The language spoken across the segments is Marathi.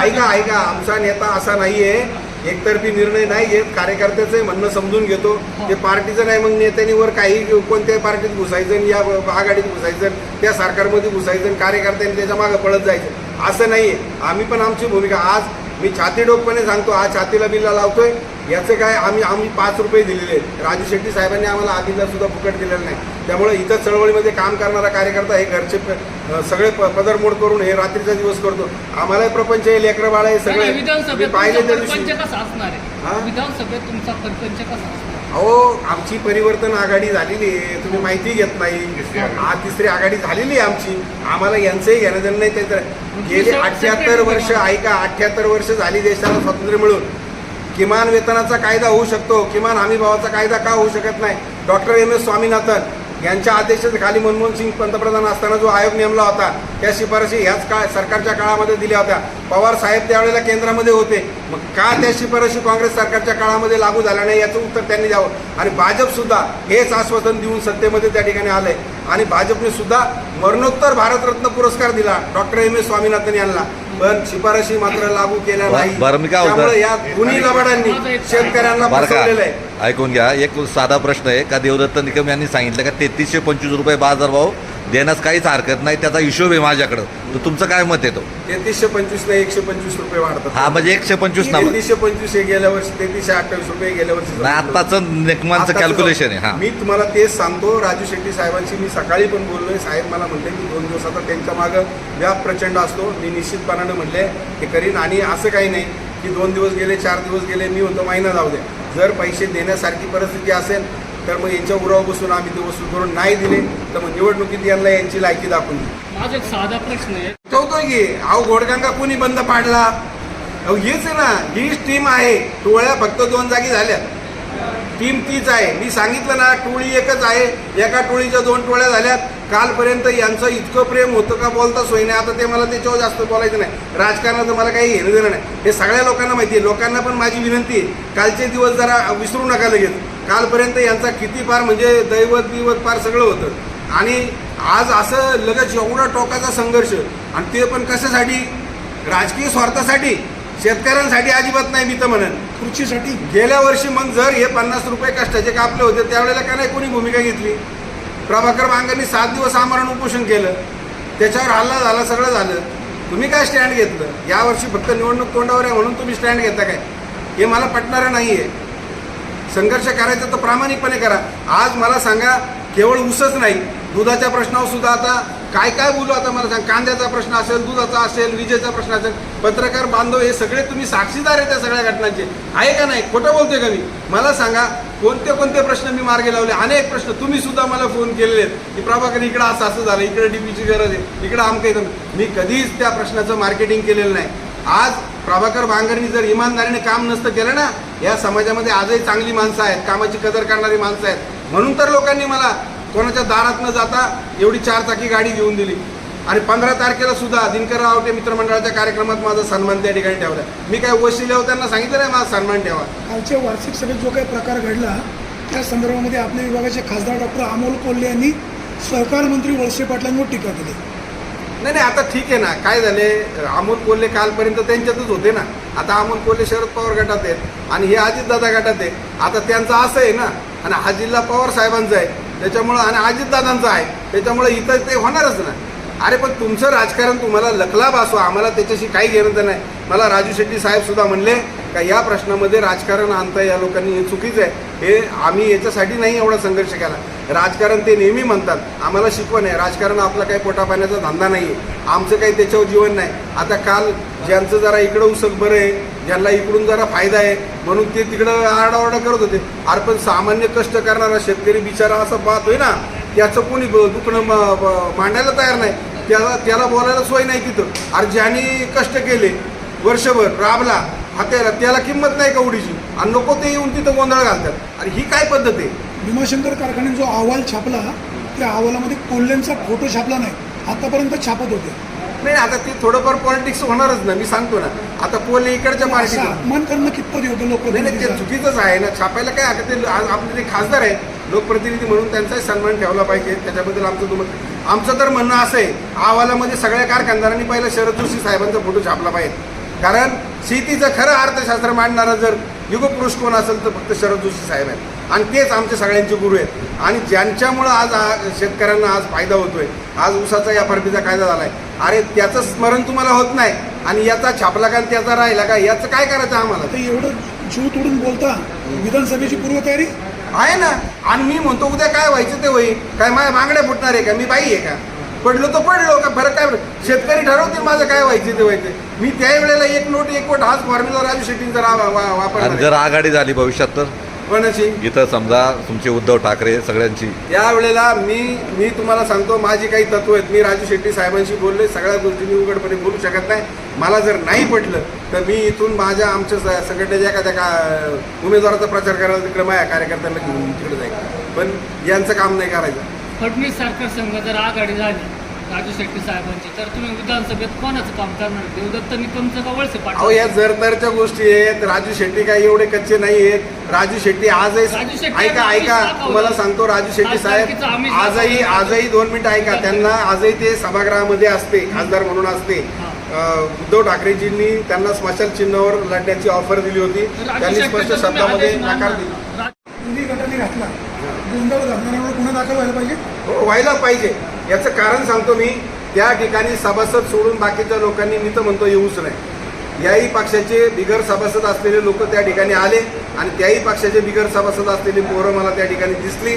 ऐका ऐका आमचा नेता असा नाहीये. एकतर्फी निर्णय नाही घेत. कार्यकर्त्याचं म्हणणं समजून घेतो. ते पार्टीचं नाही मग नेत्यांनी वर काही कोणत्याही पार्टीत घुसायचं या आघाडीत घुसायचं त्या सरकारमध्ये घुसायचं कार्यकर्त्यांनी त्याच्यामागे पळत जायचं. असं नाही आहे आम्ही पण आमची भूमिका. आज मी छाती डोकपणे सांगतो आज छातीला बिल्ला लावतोय. याचं काय आम्ही आम्ही पाच रुपये दिलेले आहेत. राजू शेट्टी साहेबांनी आम्हाला आधीला सुद्धा फुकट दिलेलं नाही. त्यामुळे इथं चळवळीमध्ये काम करणारा कार्यकर्ता हे घरचे सगळे प- पदरमोड करून हे रात्रीचा दिवस करतो. आम्हालाही प्रपंच हे लेकरं बाळ हे सगळे. तुमचा त्या दिवशी. हा? आहे? विधानसभेत तुमचा परपंच कसा अहो आमची परिवर्तन आघाडी झालेली आहे. तुम्ही माहिती घेत नाही. हा तिसरी आघाडी झालेली आहे आमची. आम्हाला यांचंही घेणं देणं नाही. त्याचं गेले अठ्याहत्तर वर्ष ऐका अठ्याहत्तर वर्ष झाली देशाला स्वातंत्र्य मिळून. किमान वेतनाचा कायदा होऊ शकतो. किमान हमी भावाचा कायदा का होऊ शकत नाही? Doctor M S Swaminathan. यांच्या आदेशाच्या खाली मनमोहन सिंग पंतप्रधान असताना जो आयोग नेमला होता त्या शिफारशी ह्याच काळ सरकारच्या काळामध्ये दिल्या होत्या. पवार साहेब त्यावेळेला केंद्रामध्ये होते. मग का त्या शिफारशी काँग्रेस सरकारच्या काळामध्ये लागू झाल्या नाही याचं उत्तर त्यांनी द्यावं. आणि भाजपसुद्धा हेच आश्वासन देऊन सत्तेमध्ये त्या ठिकाणी आलंय. आणि भाजपने सुद्धा मरणोत्तर भारतरत्न पुरस्कार दिला डॉक्टर एम एस स्वामीनाथन यांना. पण शिफारशी मात्र लागू केल्या नाही. बरं, मी काय बोलतो? त्यामुळे या दोन्ही लबाडांनी शेतकऱ्यांना बरं फसवलेलं आहे. का ऐकून घ्या एक साधा प्रश्न आहे. का देवदत्त निकम यांनी सांगितलं का तेहतीसशे पंचवीस रुपये बाजारभाव देण्यास काहीच हरकत नाही त्याचा हिशोब आहे माझ्याकडं. तर तुमचं काय मत येतो तेहतीसशे पंचवीस नाही एकशे पंचवीस रुपये वाढतात. हा म्हणजे एकशे पंचवीस ना तेहतीसशे पंचवीस हे गेल्या वर्षी तेहतीसशे अठ्ठावीस रुपये गेल्या वर्षी नाही आत्ताचं आत्ताचं कॅल्क्युलेशन आहे हा. मी तुम्हाला तेच सांगतो राजू शेट्टी साहेबांशी मी सकाळी पण बोललोय. साहेब मला म्हणले की दोन दिवस आता त्यांच्या मागं व्याप प्रचंड असतो. मी निश्चितपणाने म्हणले हे करीन. आणि असं काही नाही की दोन दिवस गेले चार दिवस गेले मी म्हणतो महिना जाऊ द्या जर पैसे देण्यासारखी परिस्थिती असेल तर मग यांच्या उराव बसून आम्ही ते वसूल करून नाही दिले. तर मग निवडणुकीत यांना यांची लायकी दाखवून दिली. माझा एक साधा प्रश्न आहे. की अहो घोडगंगा कोणी बंद पाडला? अहो हीच आहे ना हीच टीम आहे. टोळ्या फक्त दोन जागी झाल्या. टीम तीच आहे. मी सांगितलं ना टोळी एकच आहे. एका टोळीच्या दोन टोळ्या झाल्यात कालपर्यंत यांचं इतकं प्रेम होतं का बोलता सोय नाही आता ते मला त्याच्यावर जास्त बोलायचं नाही. राजकारणाचं मला काही घेणं देणं नाही. हे सगळ्या लोकांना माहिती आहे. लोकांना पण माझी विनंती आहे. कालचे दिवस जरा विसरू नका लगेच. कालपर्यंत यांचा किती पार म्हणजे दैवत बिवत पार सगळं होतं. आणि आज असं लगेच एवढा टोकाचा संघर्ष आणि ते पण कशासाठी? राजकीय स्वार्थासाठी? शेतकऱ्यांसाठी अजिबात नाही मी तर म्हणेन. खुर्चीसाठी. गेल्या वर्षी मग जर हे पन्नास रुपये कष्टाचे कापले होते त्यावेळेला का नाही कोणी भूमिका घेतली? प्रभाकर बांगांनी सात दिवस आमरण उपोषण केलं. त्याच्यावर हल्ला झाला सगळं झालं. तुम्ही काय स्टँड घेतलं? यावर्षी फक्त निवडणूक तोंडावर आहे म्हणून तुम्ही स्टँड घेता काय? हे मला पटणारं नाही आहे संघर्ष करायचा तर प्रामाणिकपणे करा. आज मला सांगा केवळ ऊसच नाही दुधाच्या प्रश्नावर सुद्धा आता काय काय बोलू आता मला सांग? कांद्याचा प्रश्न असेल दुधाचा असेल विजेचा प्रश्न असेल पत्रकार बांधव हे सगळे तुम्ही साक्षीदार आहे त्या सगळ्या घटनांचे. आहे का नाही? खोटं बोलतोय का मी? मला सांगा कोणते कोणते प्रश्न मी मार्गी लावले? अनेक प्रश्न. तुम्ही सुद्धा मला फोन केलेले आहेत. की प्रभाकर इकडं असं असं झालं. इकडे डीपीची गरज आहे. इकडं आमकं येतं मी कधीच त्या प्रश्नाचं मार्केटिंग केलेलं नाही. आज प्रभाकर भांगरनी जर इमानदारीने काम नसतं केलं ना या समाजामध्ये आजही चांगली माणसं आहेत कामाची कदर करणारी माणसं आहेत. म्हणून तर लोकांनी मला कोणाच्या दारात न जाता एवढी चार चाकी गाडी घेऊन दिली. आणि पंधरा तारखेला सुद्धा दिनकर रावटे मित्रमंडळाच्या कार्यक्रमात माझा सन्मान त्या ठिकाणी ठेवला. मी काय वशिल्यावर त्यांना सांगितलं नाही माझा सन्मान ठेवा. कालच्या वार्षिक सभेत जो काही प्रकार घडला त्या संदर्भामध्ये आपल्या विभागाचे खासदार डॉक्टर अमोल कोल्हे यांनी सहकार मंत्री वळसे पाटलांवर टीका केली. नाही नाही आता ठीक आहे ना. काय झाले? अमोल कोल्हे कालपर्यंत त्यांच्यातच होते ना. आता अमोल कोल्हे शरद पवार गटात आहेत आणि हे अजितदादा गटात आहे आता त्यांचं असं आहे ना आणि हा जिल्हा पवार साहेबांचा आहे. त्याच्यामुळं आणि अजितदादांचा आहे. त्याच्यामुळं इथं ते होणारच ना. अरे पण तुमचं राजकारण तुम्हाला लखलाभ असो आम्हाला त्याच्याशी काही घेणं नाही. मला राजू शेट्टी साहेबसुद्धा म्हणले का या प्रश्नामध्ये राजकारण आणता या लोकांनी हे चुकीचं आहे. हे आम्ही याच्यासाठी नाही एवढा संघर्ष केला. राजकारण ते नेहमी म्हणतात. आम्हाला शिकवण आहे. राजकारण आपला काही पोटापाण्याचा धंदा नाही आहे आमचं काही त्याच्यावर जीवन नाही. आता काल ज्यांचं जरा इकडं उसक बरं आहे ज्यांना इकडून जरा फायदा आहे म्हणून ते तिकडं आरडाओरडा करत होते. अरे पण सामान्य कष्ट करणारा शेतकरी बिचारा असं पाहतोय ना त्याचं कोणी दुखणं मांडायला तयार नाही. त्याला त्याला बोलायला सोय नाही तिथं. अरे ज्यांनी कष्ट केले वर्षभर राबला हात्याला त्याला किंमत नाही कवडीची आणि नको ते येऊन तिथं गोंधळ घालतात. अरे ही काय पद्धत आहे? भीमाशंकर कारखान्याने जो अहवाल छापला त्या अहवालामध्ये कोल्हेंचा फोटो छापला नाही. आतापर्यंत छापत होते. नाही आता ते थोडंफार पॉलिटिक्स होणारच ना मी सांगतो ना. आता पोले इकडच्या पार्टीला अपमान करणं कितपत योग्य नाही नाही ते लोक चुकीचंच आहे ना. छापायला काय आता ते आज आपले ते खासदार आहेत लोकप्रतिनिधी म्हणून त्यांचाही सन्मान ठेवला पाहिजे. त्याच्याबद्दल आमचं तुम्हाला आमचं तर म्हणणं असं आहे अहवालामध्ये सगळ्या कारखानदारांनी पहिला शरद जोशी साहेबांचा फोटो छापला पाहिजे. कारण शेतीचं खरं अर्थशास्त्र मांडणारा जर युगपुरुष कोण असेल तर फक्त शरद जोशी साहेब आहेत. आणि तेच आमचे सगळ्यांचे गुरु आहेत. आणि ज्यांच्यामुळं आज शेतकऱ्यांना आज फायदा होतोय आज ऊसाचा या फरबीचा कायदा झालाय. अरे त्याचं स्मरण तुम्हाला होत नाही आणि याचा छापला का त्याचा राहिला का याचं काय करायचं आम्हाला? तर एवढं जीव तोडून बोलता विधानसभेची पूर्वतयारी? आहे ना. आणि मी म्हणतो उद्या काय व्हायचं ते होईल? काय माझ्या बांगड्या फुटणार आहे का? मी बाई आहे का? पडलो तर पडलो का फरक काय शेतकरी ठरवतील माझं काय व्हायचं ते व्हायचं. मी त्यावेळेला एक नोट एक कोट हाच फॉर्म्युला राजू शेट्टींचा वापर जर आघाडी झाली भविष्यात तर? कोणाची इथं समजा तुमचे उद्धव ठाकरे सगळ्यांची. यावेळेला मी मी तुम्हाला सांगतो माझी काही तत्व आहेत. मी राजू शेट्टी साहेबांशी बोलले सगळ्या गोष्टी मी उघडपणे बोलू शकत नाही. मला जर नाही पटलं तर मी इथून माझ्या आमच्या संघटनेच्या एखाद्या का उमेदवाराचा प्रचार करायला तिकडे माझ्या कार्यकर्त्यांना घेऊन तिकडे जाईल. पण यांचं काम नाही करायचं. फडणवीस सरकार संघ जर आघाडी झाली राजू शेट्टी साहेबांची तर तुम्ही विधानसभेत कोणाचं काम करणार? देवदत्त निकमचं का वळसे अहो पाटील या जरतरच्या गोष्टी आहेत. राजू शेट्टी काही एवढे कच्चे नाही आहेत. राजू शेट्टी आजही राजू शेट्टी ऐका आम्ही ऐका. दाखवलं. तुम्हाला सांगतो राजू शेट्टी आज साहेब तारखेचं आम्ही आजही दाखवलं. आजही दोन मिनिटं ऐका. त्यांना आजही ते सभागृहामध्ये असते खासदार म्हणून असते. हा. अं, उद्धव ठाकरेजींनी त्यांना स्मशान चिन्हावर लढण्याची ऑफर दिली होती. राजू त्यांनी शेट्टी स्पष्ट शब्दामध्ये नकार. दिला. रा- दोन्ही गटाने घातला. गोंधळ घालणाऱ्यावर गुन्हा दाखल व्हायला पाहिजे? हो व्हायला पाहिजे. याचं कारण सांगतो मी त्या ठिकाणी सभासद सोडून बाकीच्या लोकांनी मी तर म्हणतो येऊच नाही. याही पक्षाचे बिगर सभासद असलेले लोक त्या ठिकाणी आले आणि त्याही पक्षाचे बिगर सभासद असलेली पोरं मला त्या ठिकाणी दिसली.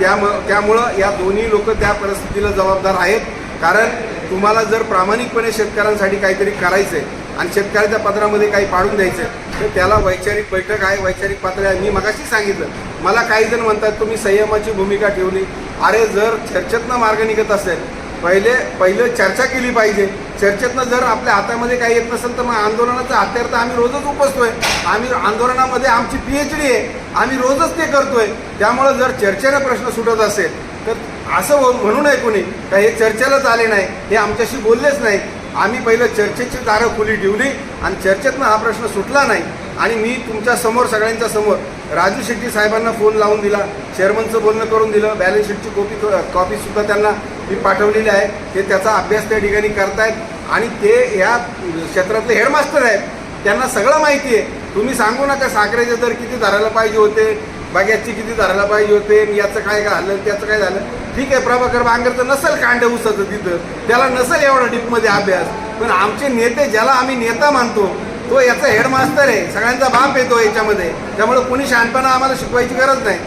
त्याम त्यामुळं या दोन्ही लोक त्या परिस्थितीला जबाबदार आहेत. कारण तुम्हाला जर प्रामाणिकपणे शेतकऱ्यांसाठी काहीतरी करायचं आहे आणि शेतकऱ्याच्या पत्रामध्ये काही पाडून द्यायचं आहे तर त्याला वैचारिक बैठक आहे वैचारिक पात्र आहे. मी मगाशी सांगितलं मला काही जण म्हणतात तुम्ही संयमाची भूमिका ठेवली. अरे जर चर्चेतनं मार्ग निघत असेल पहिले पहिलं चर्चा केली पाहिजे. चर्चेतनं जर आपल्या हातामध्ये काही येत नसेल तर मग आंदोलनाचं हत्यार तर आम्ही रोजच उपसतोय. आम्ही आंदोलनामध्ये आमची पी एच डी आहे. आम्ही रोजच ते करतोय. त्यामुळं जर चर्चेनं प्रश्न सुटत असेल तर असं हो, म्हणू नये कोणी का हे चर्चेलाच आले नाही हे आमच्याशी बोललेच नाही. आम्ही पहिलं चर्चेची दारं खुली ठेवली आणि चर्चेतनं हा प्रश्न सुटला नाही. आणि मी तुमच्यासमोर सगळ्यांच्या समोर राजू शेट्टी साहेबांना फोन लावून दिला. चेअरमनचं बोलणं करून दिलं. बॅलन्स शीटची कॉपी कॉपीसुद्धा त्यांना मी पाठवलेली आहे. ते त्याचा अभ्यास त्या ठिकाणी करतायत. आणि ते या क्षेत्रातले हेडमास्टर आहेत. त्यांना सगळं माहिती आहे. तुम्ही सांगू नका साखरेचे दर किती धरायला पाहिजे होते. बाग्याची किती धरायला पाहिजे होते. याचं काय झालं त्याचं काय झालं. ठीक आहे प्रभाकर बांगरचं नसेल कांड उसाचं तिथं. त्याला नसेल एवढा डीपमध्ये अभ्यास. पण आमचे नेते ज्याला आम्ही नेता मानतो तो याचा हेडमास्तर आहे. सगळ्यांचा बाप येतो याच्यामध्ये. त्यामुळे कोणी शहाणपणा आम्हाला शिकवायची गरज नाही.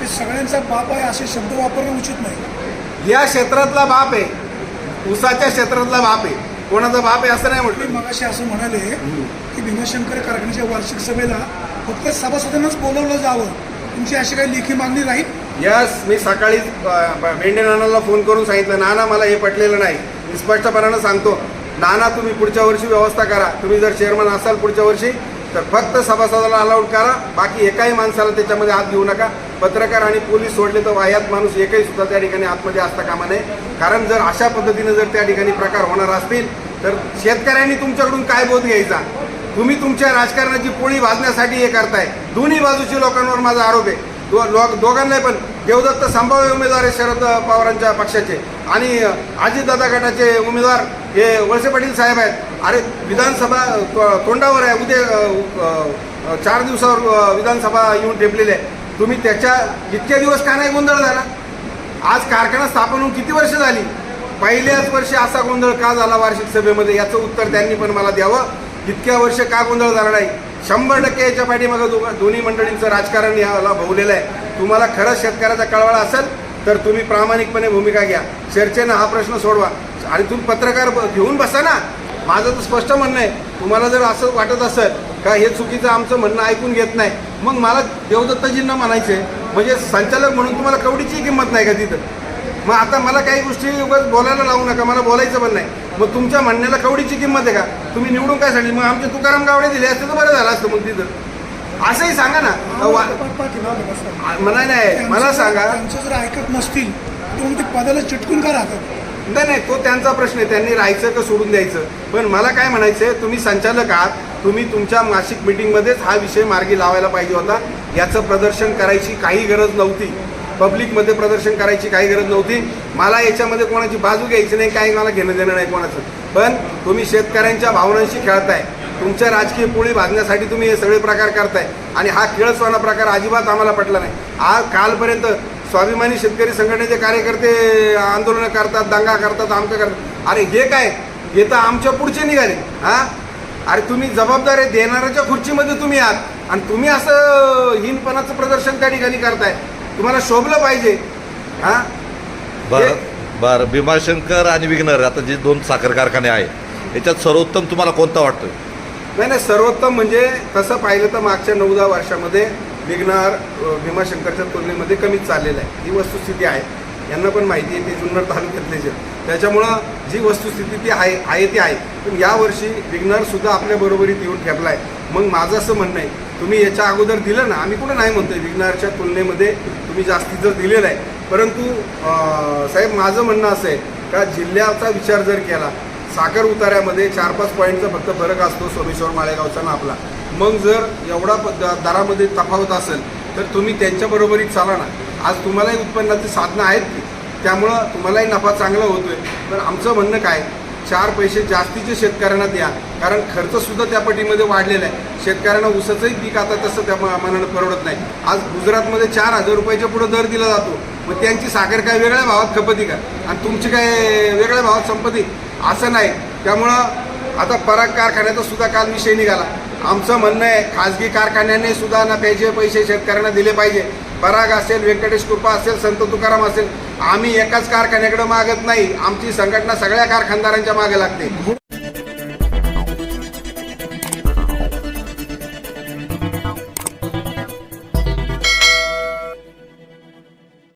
ते सगळ्यांचा बाप आहे असे शब्द वापरणं उचित नाही. या क्षेत्रातला बाप आहे. उसाच्या क्षेत्रातला बाप आहे. कोणाचा बाप आहे असं नाही म्हटलं. मगाशी असं म्हणाले की भीमाशंकर कारखान्याच्या वार्षिक सभेला फक्त सभासदांनाच बोलवलं जावं. तुमची अशी काही लेखी मागणी राहील? यस मी सकाळी भेंडे नानाला फोन करून सांगितलं. नाना मला हे पटलेलं नाही. मी स्पष्टपणानं सांगतो. नाना तुम्ही पुढच्या वर्षी व्यवस्था करा. तुम्ही जर चेअरमन असाल पुढच्या वर्षी तर फक्त सभासदाला अलाउड करा. बाकी एकाही माणसाला त्याच्यामध्ये हात घेऊ नका. पत्रकार आणि पोलीस सोडले तर वाह्यात माणूस एकही सुद्धा त्या ठिकाणी आतमध्ये असता कामा नये. कारण जर अशा पद्धतीने जर त्या ठिकाणी प्रकार होणार असतील तर शेतकऱ्यांनी तुमच्याकडून काय बोध घ्यायचा? तुम्ही तुमच्या राजकारणाची पोळी भाजण्यासाठी हे करताय. दोन्ही बाजूची लोकांवर माझा आरोप आहे. दो लोक दोघांनाही पण देवदत्त संभाव्य उमेदवार आहे शरद पवारांच्या पक्षाचे. आणि अजितदादा गटाचे उमेदवार हे वळसे पाटील साहेब आहेत. अरे विधानसभा तोंडावर आहे. उद्या चार दिवसावर विधानसभा येऊन ठेपलेली आहे. तुम्ही त्याच्या इतक्या दिवस का नाही गोंधळ झाला? आज कारखाना स्थापन होऊन किती वर्ष झाली? पहिल्याच वर्षी असा गोंधळ का झाला वार्षिक सभेमध्ये? याचं उत्तर त्यांनी पण मला द्यावं. इतक्या वर्ष का गोंधळ झाला नाही? शंभर टक्के याच्या पाठीमागं दो दोन्ही मंडळींचं राजकारण याला भोवलेलं आहे. तुम्हाला खरंच शेतकऱ्याचा कळवळा असेल तर तुम्ही प्रामाणिकपणे भूमिका घ्या. चर्चेनं हा प्रश्न सोडवा. आणि तुम्ही पत्रकार ब- घेऊन बसा ना. माझं तर स्पष्ट म्हणणं आहे तुम्हाला जर असं वाटत असेल का हे चुकीचं आमचं म्हणणं ऐकून घेत नाही मग मला देवदत्तजींना म्हणायचे म्हणजे संचालक म्हणून तुम्हाला कवडीची किंमत नाही का तिथं? मग आता मला काही गोष्टी उगाच बोलायला लावू नका मला बोलायचं पण नाही. मग तुमच्या म्हणण्याला कवडीची किंमत आहे का? तुम्ही निवडून काय सांगली मग आमचे तुकाराम गावडे दिले असते तर बरं झालं असतं मग तिथं. असंही सांगा ना. म्हणा नाही मला सांगा. जर ऐकत नसतील ते पदाला चिटकून का राहतात? नाही नाही तो त्यांचा प्रश्न आहे. त्यांनी राहायचं का सोडून द्यायचं? पण मला काय म्हणायचं आहे तुम्ही संचालक आहात. तुम्ही तुमच्या मासिक मिटिंगमध्येच हा विषय मार्गी लावायला पाहिजे होता. याचं प्रदर्शन करायची काही गरज नव्हती. पब्लिकमध्ये प्रदर्शन करायची काही गरज नव्हती. मला याच्यामध्ये कोणाची बाजू घ्यायची नाही काही मला घेणं देणं नाही कोणाचं. पण तुम्ही शेतकऱ्यांच्या भावनांशी खेळताय. तुमच्या राजकीय पोळी भाजण्यासाठी तुम्ही हे सगळे प्रकार करताय. आणि हा खेळसवाना प्रकार अजिबात आम्हाला पटला नाही. आज कालपर्यंत स्वाभिमानी शेतकरी संघटनेचे कार्यकर्ते आंदोलनं करतात दंगा करतात आमचं करतात. अरे हे काय? हे तर आमच्या पुढचे निघाले. हा? अरे तुम्ही जबाबदार आहे देणाऱ्याच्या खुर्चीमध्ये तुम्ही आहात. आणि तुम्ही असं हिनपणाचं प्रदर्शन त्या ठिकाणी करताय. तुम्हाला शोभलं पाहिजे. हा? बरं बरं. भीमाशंकर आणि विघ्नर आता जे दोन साखर कारखाने आहे याच्यात सर्वोत्तम तुम्हाला कोणता वाटतोय? नाही नाही सर्वोत्तम म्हणजे तसं पाहिलं तर मागच्या नऊ दहा वर्षामध्ये विघ्नार भीमाशंकरच्या तुलनेमध्ये कमीच चाललेलं आहे. ही वस्तुस्थिती आहे. यांना पण माहिती आहे ते जुन्नर तालुक्यातले जे. त्याच्यामुळं जी वस्तुस्थिती ती आहे आहे ती आहे. पण यावर्षी विघ्नारसुद्धा आपल्या बरोबरीत येऊन ठेपला आहे. मग माझं असं म्हणणं आहे तुम्ही याच्या अगोदर दिलं ना आम्ही कुठं नाही म्हणतोय विघ्नारच्या तुलनेमध्ये तुम्ही जास्तीचं दिलेलं आहे. परंतु साहेब माझं म्हणणं असं आहे का जिल्ह्याचा विचार जर केला साखर उतार्यामध्ये चार पाच पॉईंटचा फक्त फरक असतो सोमेश्वर माळेगावचा ना आपला. मग जर एवढा प- द- दरामध्ये तफावत असेल तर तुम्ही त्यांच्याबरोबरीत चाला ना. आज तुम्हालाही उत्पन्नाची साधनं आहेत की? त्यामुळं तुम्हालाही नफा चांगला होतोय. पण आमचं म्हणणं काय? चार पैसे जास्तीचे शेतकऱ्यांना द्या. कारण खर्चसुद्धा त्या पटीमध्ये वाढलेला आहे. शेतकऱ्यांना ऊसाचंही पीक आता तसं त्या मा- मानानं परवडत नाही. आज गुजरातमध्ये चार हजार रुपयाच्या पुढं दर दिला जातो. मग त्यांची साखर काय वेगळ्या भावात खपती का? आणि तुमची काय वेगळ्या भावात संपत्ती? असं नाही. त्यामुळं आता पराग कारखान्याचा सुद्धा काल विषय निघाला. आमचं म्हणणं आहे खाजगी कारखान्याने सुद्धा ना त्याचे पैसे शेतकऱ्यांना दिले पाहिजे. पराग असेल व्यंकटेश कृपा असेल संत तुकाराम असेल आम्ही एकाच कारखान्याकडे मागत नाही. आमची संघटना सगळ्या कारखानदारांच्या मागे लागते.